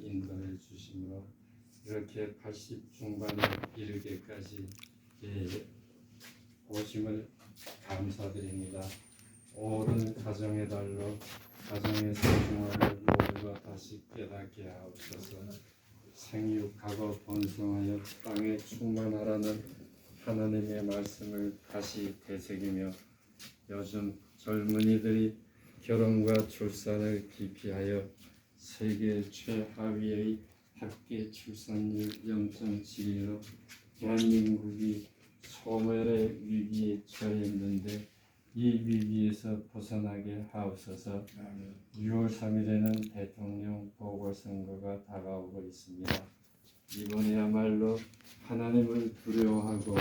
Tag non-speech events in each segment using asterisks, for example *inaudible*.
인도해 주심으로 이렇게 80 중반에 이르게까지 예, 오심을 감사드립니다. 오랜 가정의 달로 가정의 소중함을 모두가 다시 깨닫게 하옵소서 생육하고 번성하여 땅에 충만하라는 하나님의 말씀을 다시 되새기며 요즘 젊은이들이 결혼과 출산을 기피하여 세계 최하위의 합계 출산율 0.7로 대한민국이 소멸의 위기에 처했는데 이 위기에서 벗어나게 하옵소서 6월 3일에는 대통령 보궐선거가 다가오고 있습니다. 이번에야말로 하나님을 두려워하고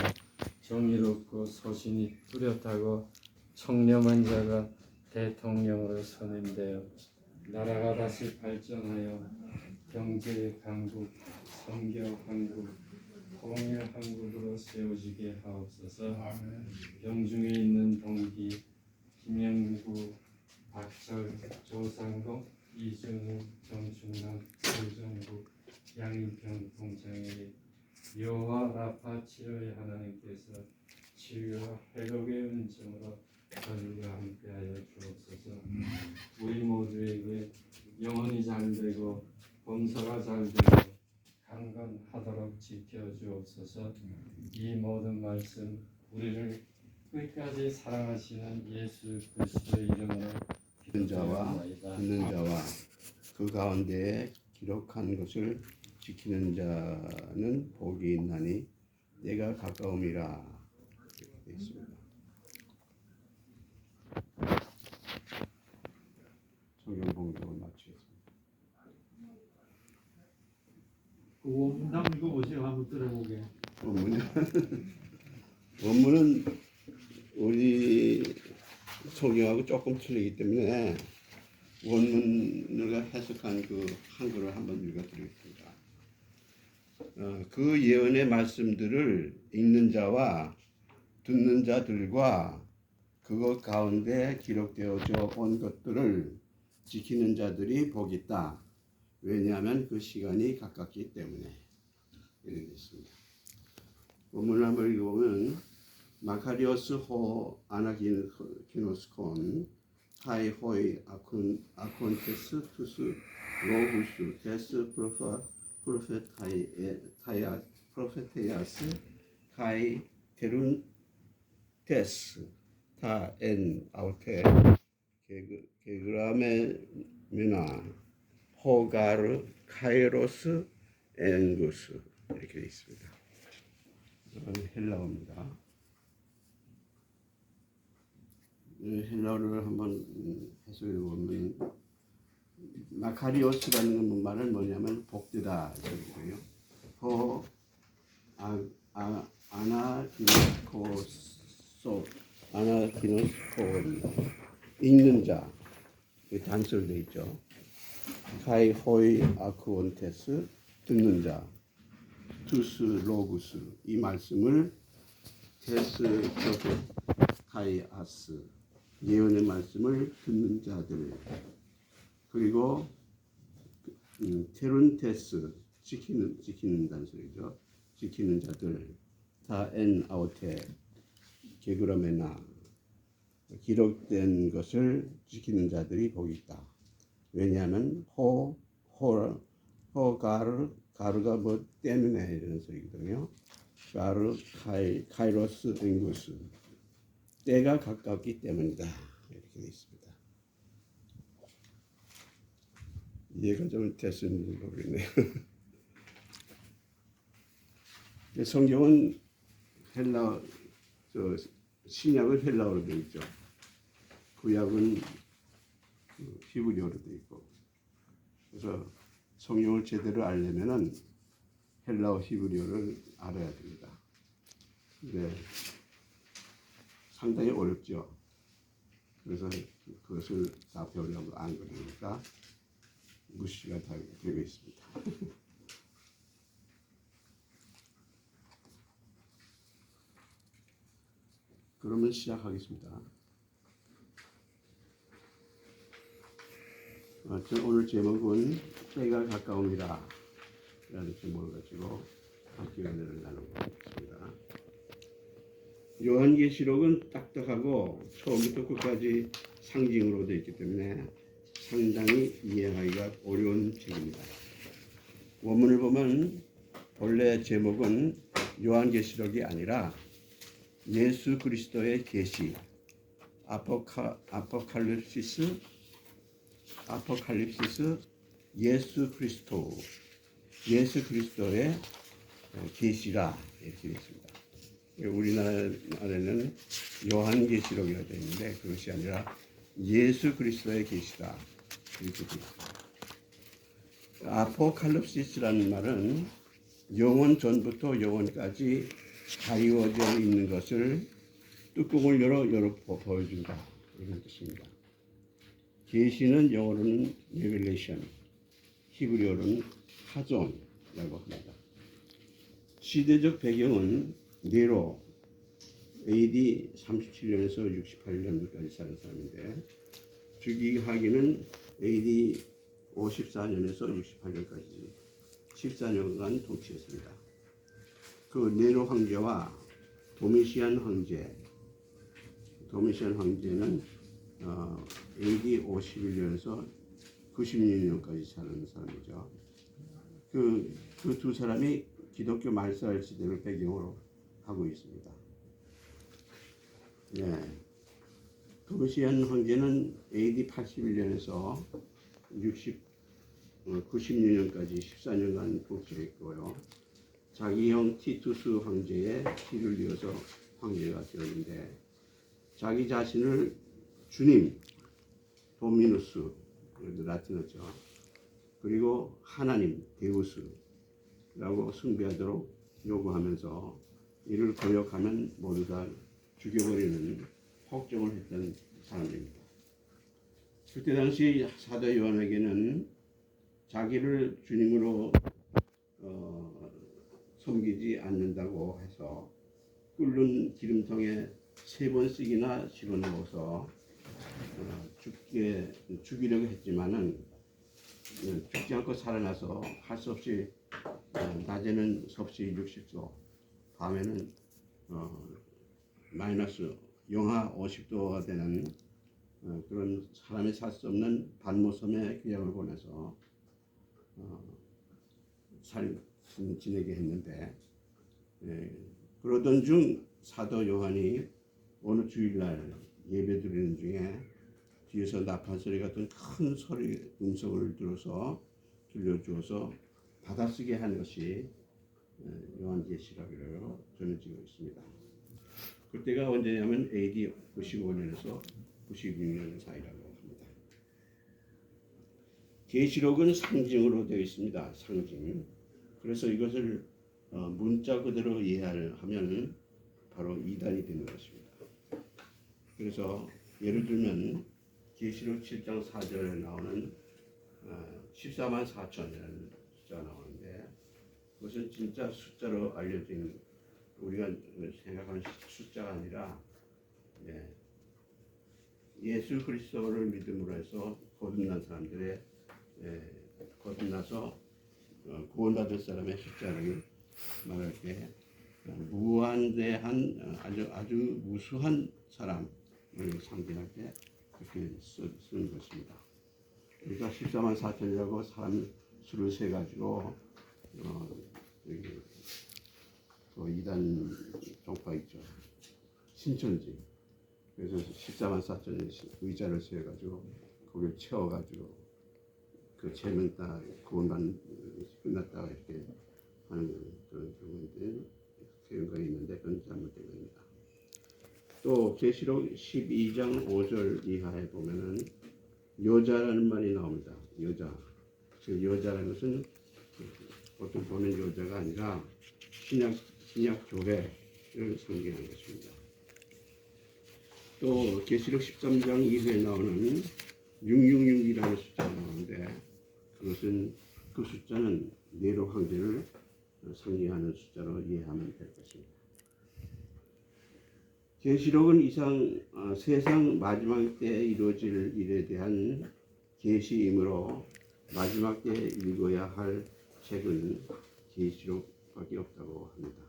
정의롭고 소신이 뚜렷하고 청렴한 자가 대통령으로 선임되어 나라가 다시 발전하여 경제 강국, 성교 한국, 통일 한국으로 세워지게 하옵소서. 병중에 있는 동기 김영구, 박철, 조상동, 이준우, 정충남, 조정국, 양인평 동창에게 여호와 라파 치료의 하나님께서 치유와 회복의 은총으로 저희와 함께하여 주옵소서. 우리 모두에게 영혼이 잘 되고 범사가 잘 되고 강건하도록 지켜 주옵소서. 이 모든 말씀 우리를 끝까지 사랑하시는 예수 그리스도의 이름으로 듣는 자와. 듣는 자와 그 가운데에 기록한 것을 지키는 자는 복이 있나니 내가 가까움이라 있습니다. 성경 봉독을 마치겠습니다. 그 원문당 읽어보세요. 한번 들어보게. 원문은 *laughs* 원문은 우리 성경하고 조금 틀리기 때문에 원문을 해석한 그 한글을 한번 읽어드리겠습니다. 어, 그 예언의 말씀들을 읽는 자와 듣는 자들과 그것 가운데 기록되어져 온 것들을 지키는 자들이 복이 있다. 왜냐하면 그 시간이 가깝기 때문에 이렇게 있습니다. 본문을 한번 읽어보면 마카리오스 호 아나기노스콘 하이 호이 아콘 아콘테스 투스 로후스 데스 프로파 프로페타이 타야 프로페테야스 카이 테룬 테스 타엔 아우테 게그 게그라메 미나 호가르 카이로스 앵구스 이렇게 있습니다. 헬라어입니다. 이 헬라어를 한번 음, 해석해 보면 마카리오스라는 말은 뭐냐면 복되다 이거고요. 호 아, 아, 아나키노스코 아나키노스코 읽는 자. 단설돼 있죠. 카이 호이 아크온테스 듣는 자. 투스 로구스. 이 말씀을 테스 프로페 타이아스. 예언의 말씀을 듣는 자들. 그리고 음, 테룬테스. 지키는 지키는 단소리죠. 지키는 자들. 타엔 아우테. 게그라메나 기록된 것을 지키는 자들이 복이 있다 왜냐하면 호 호, 호 가르 가르가 뭐 때문에 이런 소리거든요. 가르 카이 카이로스 앵구스 때가 가깝기 때문이다 이렇게 되어 있습니다. 이해가 좀 됐는지 모르겠네요. *laughs* 성경은 헬라 저 신약은 헬라어로 되어 있죠. 구약은 그 히브리어로 되어 있고 그래서 성경을 제대로 알려면은 헬라어 히브리어를 알아야 됩니다. 네. 상당히 어렵죠. 그래서 그것을 다 배우려고 안 그러니까 무시가 되고 있습니다. *laughs* 그러면 시작하겠습니다. 오늘 제목은 때가 가까움이라 라는 제목을 가지고 함께 은혜를 나누겠습니다. 요한계시록은 딱딱하고 처음부터 끝까지 상징으로 되어 있기 때문에 상당히 이해하기가 어려운 책입니다. 원문을 보면 본래 제목은 요한계시록이 아니라 예수 그리스도의 계시 아포칼립시스 아포칼립시스 예수 그리스도 예수 그리스도의 계시라 이렇게 있습니다. 우리나라에는 요한계시록이라고 되어 있는데 그것이 아니라 예수 그리스도의 계시다 이렇게 되어 있습니다. 아포칼립시스라는 말은 영원 전부터 영원까지 가리워져 있는 것을 뚜껑을 열어 열어 보- 보여준다 이런 뜻입니다. 계시는 영어로는 revelation, 히브리어로는 하존이라고 합니다. 시대적 배경은 네로 AD 37년에서 68년까지 사는 사람인데 즉위하기는 AD 54년에서 68년까지 14년간 통치했습니다. 그 네로 황제와 도미시안 황제, 도미시안 황제는 어, AD 51년에서 96년까지 사는 사람이죠. 그 그 두 사람이 기독교 말살 시대를 배경으로 하고 있습니다. 네. 도미시안 황제는 AD 81년에서 60 어, 96년까지 14년간 통치했고요. 자기 형 티투스 황제의 뒤를 이어서 황제가 되었는데 자기 자신을 주님 도미누스 라틴어죠. 그리고 하나님 데우스라고 숭배하도록 요구하면서 이를 거역하면 모두 다 죽여버리는 혹정을 했던 사람입니다. 그때 당시 사도 요한에게는 자기를 주님으로 어, 섬기지 않는다고 해서 끓는 기름통에 세 번씩이나 집어넣어서 어, 죽게 죽이려고 했지만은 어, 죽지 않고 살아나서 할 수 없이 어, 낮에는 섭씨 60도, 밤에는 어, 마이너스 영하 50도가 되는 어, 그런 사람이 살 수 없는 반모섬에 귀향을 보내서 어, 살 지내게 했는데 예, 그러던 중 사도 요한이 어느 주일날 예배 드리는 중에 뒤에서 나팔 소리 같은 큰 소리 음성을 들어서 들려주어서 받아쓰게 한 것이 예, 요한계시록이라고 전해지고 있습니다. 그때가 언제냐면 AD 95년에서 96년 사이라고 합니다. 계시록은 상징으로 되어 있습니다. 상징. 그래서 이것을 어, 문자 그대로 이해하면 바로 이단이 되는 것입니다. 그래서 예를 들면 계시록 7장 4절에 나오는 어, 14만 4천이라는 숫자가 나오는데 그것은 진짜 숫자로 알려진 우리가 생각하는 숫자가 아니라 예, 예수 그리스도를 믿음으로 해서 거듭난 사람들의 예, 거듭나서 어, 구원받을 사람의 숫자를 말할 때 어, 무한대한 어, 아주 아주 무수한 사람을 상징할 때 그렇게 쓰, 쓰는 것입니다. 그러니까 14만 4천이라고 사람 수를 세 가지고 어, 여기 그 이단 종파 있죠. 신천지. 그래서 14만 4천의 의자를 세워가지고 거기를 채워 가지고 그 재명 딱 구원받는 끝났다가 이렇게 하는 그런 경우인데 거 있는데 그건 잘못된 겁니다. 또 계시록 12장 5절 이하에 보면은 여자라는 말이 나옵니다. 여자. 그 여자라는 것은 보통 보는 여자가 아니라 신약 신약 교회를 상징하는 것입니다. 또 계시록 13장 이후에 나오는 666이라는 숫자가 나오는데 그것은 그 숫자는 네로 황제를 상징하는 숫자로 이해하면 될 것입니다. 계시록은 이상 어, 세상 마지막 때 이루어질 일에 대한 계시이므로 마지막 때 읽어야 할 책은 계시록밖에 없다고 합니다.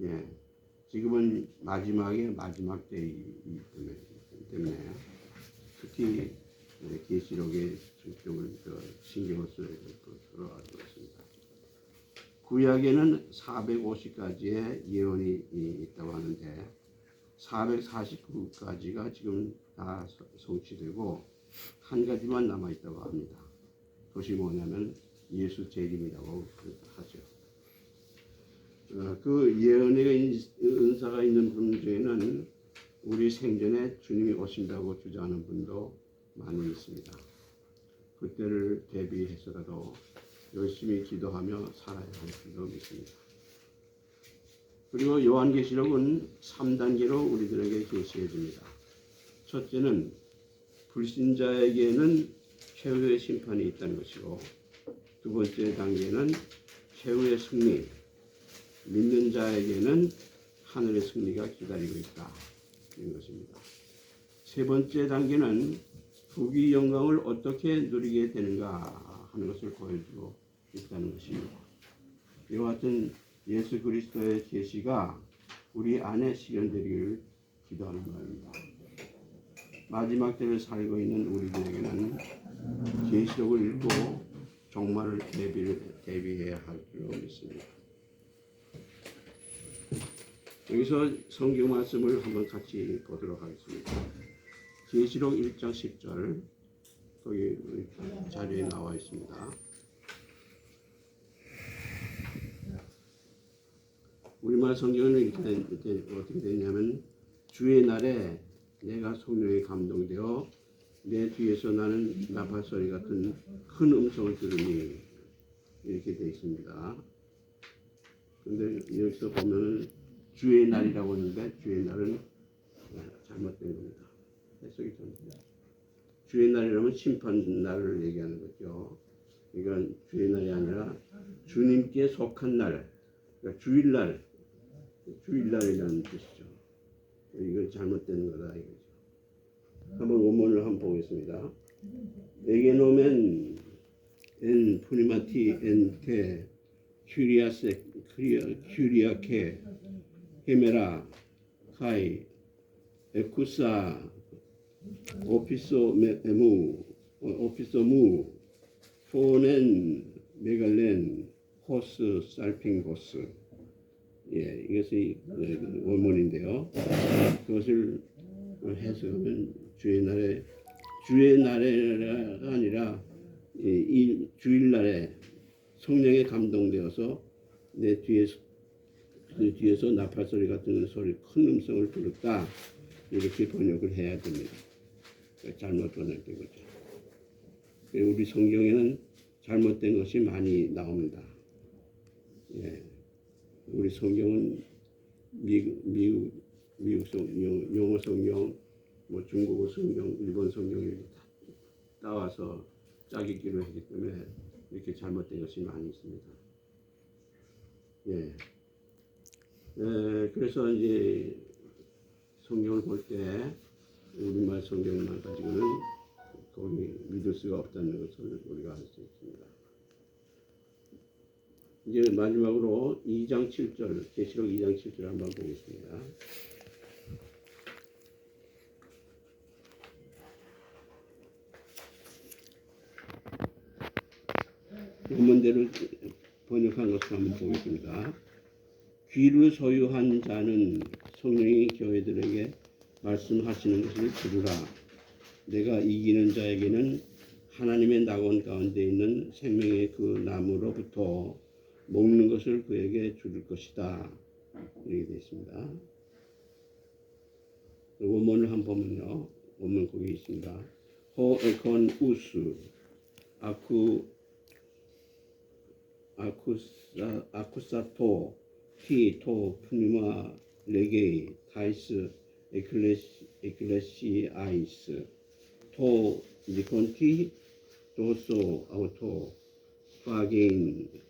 예, 지금은 마지막의 마지막 때이기 때문에, 특히 네, 계시록의 중점을 더 신경을 써야 될 것으로 알고 있습니다. 구약에는 450가지의 예언이 이- 있다고 하는데 449가지가 지금 다 서- 성취되고 한 가지만 남아 있다고 합니다. 그것이 뭐냐면 예수 재림이라고 하죠. 어, 그 예언의 인- 은사가 있는 분 중에는 우리 생전에 주님이 오신다고 주장하는 분도 많이 있습니다. 그때를 대비해서라도 열심히 기도하며 살아야 할 줄로 믿습니다. 그리고 요한계시록은 3단계로 우리들에게 제시해 줍니다. 첫째는 불신자에게는 최후의 심판이 있다는 것이고 두 번째 단계는 최후의 승리, 믿는 자에게는 하늘의 승리가 기다리고 있다. 이런 것입니다. 세 번째 단계는 부귀 영광을 어떻게 누리게 되는가 하는 것을 보여주고 있다는 것입니다. 이와 같은 예수 그리스도의 계시가 우리 안에 실현되기를 기도하는 바입니다. 마지막 때를 살고 있는 우리들에게는 계시록을 읽고 종말을 대비를, 대비해야 할 줄로 믿습니다. 여기서 성경 말씀을 한번 같이 보도록 하겠습니다. 계시록 1장 10절 거기 자리에 나와 있습니다. 우리말 성경은 이렇게, 어떻게 되냐면 주의 날에 내가 성령에 감동되어 내 뒤에서 나는 나팔 소리 같은 큰 음성을 들으니 이렇게 되어 있습니다. 근데 여기서 보면은 주의 날이라고 하는데 주의 날은 잘못된 겁니다. 해석이 잘못돼요. 주의 날이라면 심판 날을 얘기하는 거죠. 이건 주의 날이 아니라 주님께 속한 날, 그러니까 주일날, 주일날이라는 뜻이죠. 이건 잘못된 거다 이거죠. 한번 원문을 한번 보겠습니다. 에게노멘 엔 푸니마티 엔테 큐리아세 큐리아 큐리아케 헤메라 카이 에쿠사 오피소 메무 오피소 무 포넨 메갈렌 호스 살핑 호스 예 이것이 그 원문인데요 그것을 해석하면 주의 날에 주의 날에가 아니라 이, 이 주일날에 성령에 감동되어서 내 뒤에서 그 뒤에서 나팔 소리 같은 소리 큰 음성을 들었다 이렇게 번역을 해야 됩니다. 잘못 번역된 거죠. 우리 성경에는 잘못된 것이 많이 나옵니다. 예. 우리 성경은 미국, 미국, 성경, 영어 성경, 뭐 중국어 성경, 일본 성경 이렇게 다 따와서 짜기기로 했기 때문에 이렇게 잘못된 것이 많이 있습니다. 예. 에, 그래서 이제 성경을 볼 때 우리말 성경만 가지고는 거기 믿을 수가 없다는 것을 우리가 알 수 있습니다. 이제 마지막으로 2장 7절, 계시록 2장 7절 한번 보겠습니다. 원문대로 번역한 것을 한번 보겠습니다. 귀를 소유한 자는 성령이 교회들에게 말씀하시는 것을 들으라. 내가 이기는 자에게는 하나님의 낙원 가운데 있는 생명의 그 나무로부터 먹는 것을 그에게 줄 것이다. 이렇게 되어 있습니다. 원문을 한번 보면요. 원문 거기 있습니다. 호 에콘 우스 아쿠 아쿠사 아쿠사토 티토 푸니마 레게이 타이스 에클레시 에클레시 아이스 토 니콘티 도소 아우토 파게인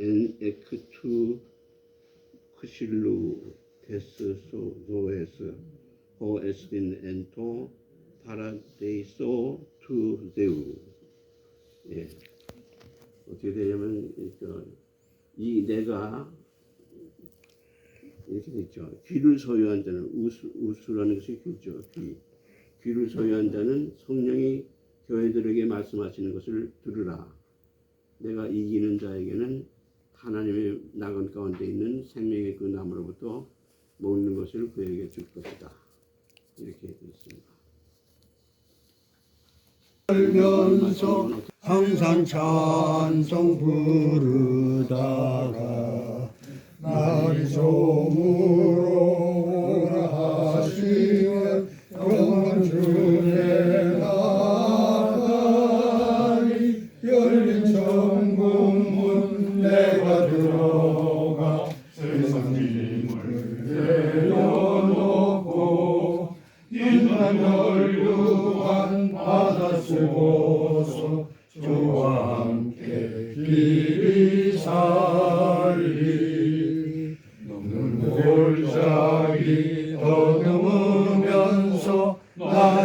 엔 에크투 크실루 데스 소소에스 호 에스틴 엔토 파라데이소 투 데우. 예. 어떻게 되냐면 저, 이 내가 이렇게 되죠. 귀를 소유한 자는 우수 우수라는 것이 귀죠. 귀. 귀를 소유한 자는 성령이 교회들에게 말씀하시는 것을 들으라. 내가 이기는 자에게는 하나님의 낙원 가운데 있는 생명의 그 나무로부터 먹는 것을 그에게 줄 것이다. 이렇게. 알면서 항상 찬송 부르다가 날이 저물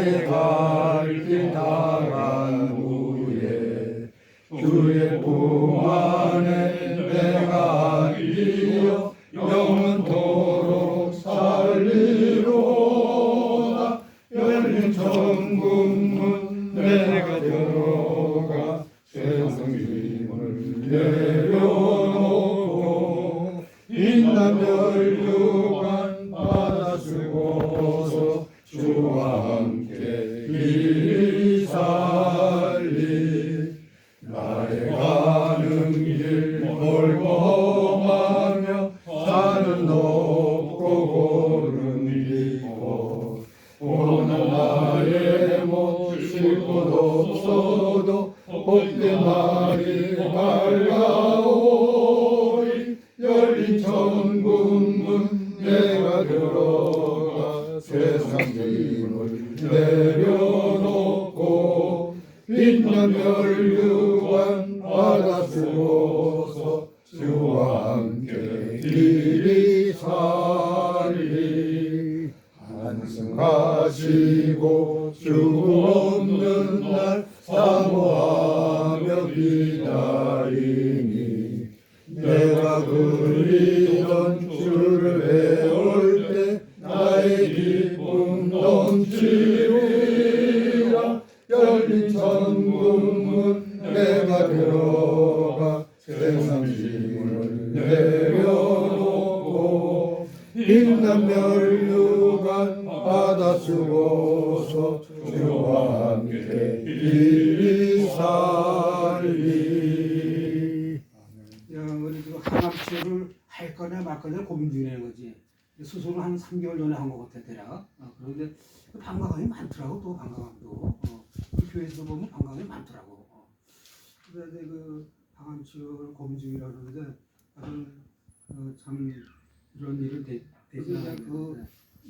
나 깊고 오늘 나의 못쉴 곳 없어도 복된 날이 밝아 나 고민 중이라 그러는데, 아주 어, 참 이런 일은 되, 되지 않아요. 그,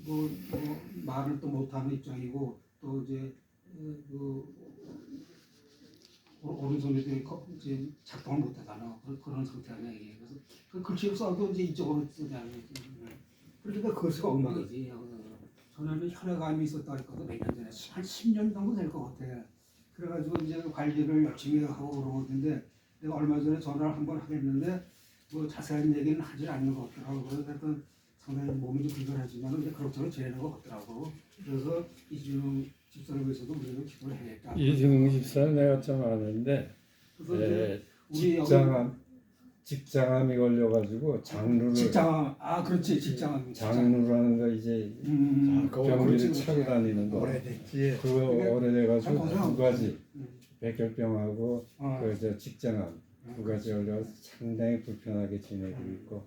뭐, 뭐, 말을 또 못하는 입장이고, 또 이제, 어, 그, 오- 오른손이 커- 이제 작동을 못하잖아. 그런, 그런 상태 아니야 이게. 그래서 그 글씨를 써도 이제 이쪽으로 쓰잖아. 그러니까 글씨가 엉망이지. 어, 전에는 혈액암이 있었다 할거든 몇년 전에 한 10년 정도 될 것 같아. 그래가지고 이제 관리를 열심히 하고 그러는데 내가 얼마 전에 전화를 한 번 하겠는데 뭐 자세한 얘기는 하질 않는 것 같더라고. 그래서 하여튼 상당히 몸이 좀 불편하지만 이제 그럭저럭 지내는 것 같더라고. 그래서 이준영 집사를 위해서도 우리는 기도를 해야겠다. 이승웅 집사는 내가 좀 아는데 예, 직장암 직장암이 걸려가지고 장루를 직장 아 그렇지 직장 장루라는 거 이제 음, 병리를 그렇지, 차고. 다니는 거 오래됐지 그거 그게 오래돼가지고 두 가지 음. 백혈병하고 어, 그저 직장암 두 가지 걸려서 상당히 불편하게 지내고 있고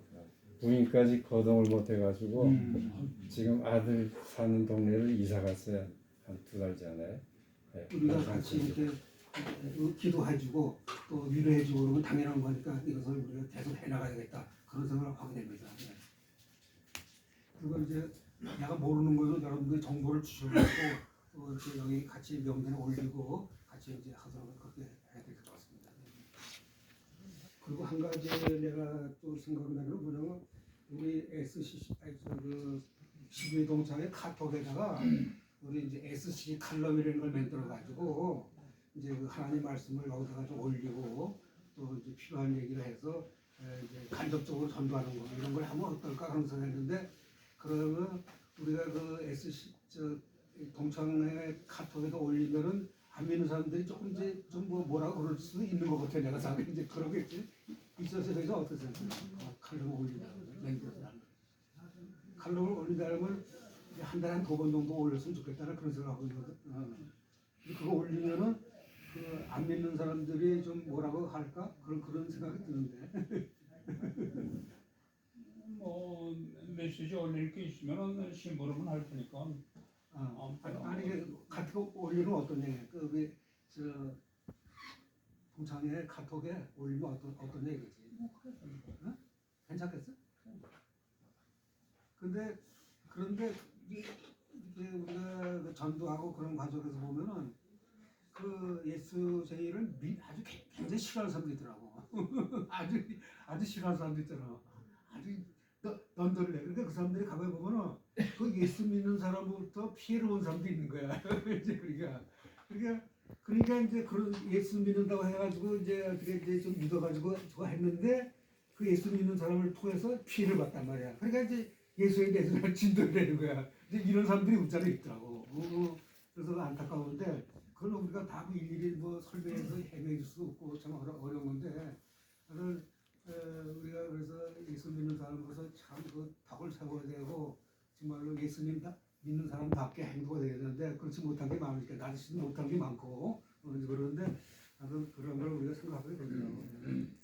부인까지 거동을 못 해가지고 음. 지금 아들 사는 동네를 이사 갔어요 한 두 달 전에. 네, 우리가 같이. 이렇게 기도해주고 또 위로해주고 그러면 당연한 거니까 이것을 우리가 계속 해나가야겠다 그런 생각을 하게 됩니다. 네. 그리고 이제 내가 모르는 거를 여러분들이 정보를 주셔가지고 어, 이렇게 여기 같이 명단에 올리고 같 이 이제 하도록 그렇게 해야 될 것 같습니다. 네. 그리고 한 가지 내가 또 생각나는 건 뭐냐면 우리 SC 아니 저그 시민 동창회 카톡에다가 우리 이제 SC 칼럼이라는 걸 만들어 가지고 이제 그 하나님 말씀을 여기다가 좀 올리고 또 이제 필요한 얘기를 해서 에, 이제 간접적으로 전도하는 거 이런 걸 하면 어떨까 하는 생각했는데 그러면 우리가 그 SC 저 동창회 카톡에다 올리면은 안 믿는 사람들이 조금 이제 좀 뭐 뭐라고 그럴 수도 있는 것 같아 내가 생각해 이제 그러겠지 있어서 어떠세요? 어, 칼럼을 올린다 칼럼을 올린다면 한 달에 한 두 번 정도 올렸으면 좋겠다는 그런 생각하고 있거든. 어. 그거 올리면은 그 안 믿는 사람들이 좀 뭐라고 할까 그런 그런 생각이 드는데. *laughs* 뭐 메시지 올릴 게 있으면 심부름은 할 테니까 어. 아니, 아니 그 카톡 올리면 어떤 얘기야? 그왜저 동창회 카톡에 올리면 어떤 어떤 얘기지? 어? 괜찮겠어? 근데 그런데 이게 이게 우리가 그 전도하고 그런 과정에서 보면은 그 예수 제의를 미- 아주 개- 굉장히 싫어하는 사람도 있더라고. *laughs* 아주 아주 싫어하는 사람도 있더라. 아주 너- 넌더를 내. 그러니까 그 사람들이 가만히 보면은 그 예수 믿는 사람부터 피해를 본 사람도 있는 거야. *laughs* 이제 그러니까 그러니까 그러니까 이제 그런 예수 믿는다고 해가지고 이제 어떻게 이제 좀 믿어가지고 저거 했는데 그 예수 믿는 사람을 통해서 피해를 봤단 말이야. 그러니까 이제 예수에 대해서 진도를 내는 거야. 이제 이런 사람들이 웃자로 있더라고. 어, 그래서 안타까운데 그건 우리가 다 일일이 뭐 설명해서 해명해 줄 수 없고 참 어려, 어려운 건데 에, 우리가 그래서 예수 믿는 사람으로서 참 그 덕을 세워야 되고 정말로 예수님 다 믿는 사람답게 행복가 되겠는데 그렇지 못한 게 많으니까 나 자신도 못한 게 많고 그러는데 나도 그런 걸 우리가 생각하게 되더라고요. 음.